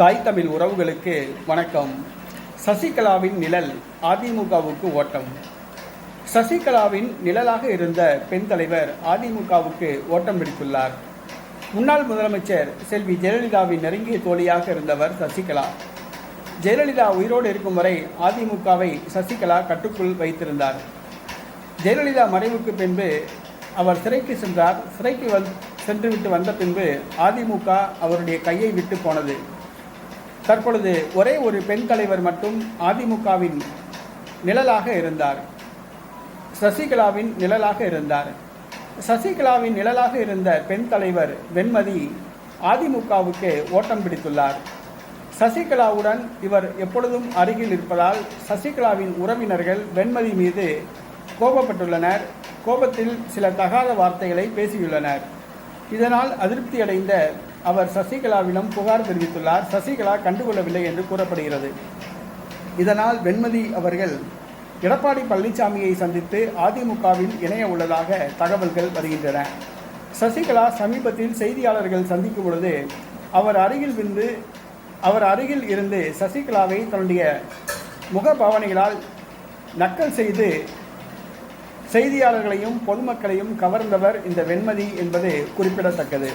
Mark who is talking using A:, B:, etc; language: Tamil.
A: தாய் தமிழ் உறவுகளுக்கு வணக்கம். சசிகலாவின் நிழல் அதிமுகவுக்கு ஓட்டம். சசிகலாவின் நிழலாக இருந்த பெண் தலைவர் அதிமுகவுக்கு ஓட்டம் பிடித்துள்ளார். முன்னாள் முதலமைச்சர் செல்வி ஜெயலலிதாவின் நெருங்கிய தோழியாக இருந்தவர் சசிகலா. ஜெயலலிதா உயிரோடு இருக்கும் வரை அதிமுகவை சசிகலா கட்டுக்குள் வைத்திருந்தார். ஜெயலலிதா மறைவுக்கு பின்பு அவர் சிறைக்கு சென்றார். சிறைக்கு வந் சென்றுவிட்டு வந்த பின்பு அதிமுக அவருடைய கையை விட்டு போனது. தற்பொழுது ஒரே ஒரு பெண் தலைவர் மட்டும் அதிமுகவின் நிழலாக இருந்தார். சசிகலாவின் நிழலாக இருந்தார். சசிகலாவின் நிழலாக இருந்த பெண் தலைவர் வெண்மதி அதிமுகவுக்கு ஓட்டம் பிடித்துள்ளார். சசிகலாவுடன் இவர் எப்பொழுதும் அருகில் இருப்பதால் சசிகலாவின் உறவினர்கள் வெண்மதி மீது கோபப்பட்டுள்ளனர். கோபத்தில் சில தகாத வார்த்தைகளை பேசியுள்ளனர். இதனால் அதிருப்தியடைந்த அவர் சசிகலாவிடம் புகார் தெரிவித்துள்ளார். சசிகலா கண்டுகொள்ளவில்லை என்று கூறப்படுகிறது. இதனால் வெண்மதி அவர்கள் எடப்பாடி பழனிசாமியை சந்தித்து அதிமுகவில் இணைய உள்ளதாக தகவல்கள் வருகின்றன. சசிகலா சமீபத்தில் செய்தியாளர்கள் சந்திக்கும் பொழுது அவர் அருகில் இருந்து அவர் அருகில் இருந்து சசிகலாவை தன்னுடைய முகபாவனைகளால் நக்கல் செய்து செய்தியாளர்களையும் பொதுமக்களையும் கவர்ந்தவர் இந்த வெண்மதி என்பது குறிப்பிடத்தக்கது.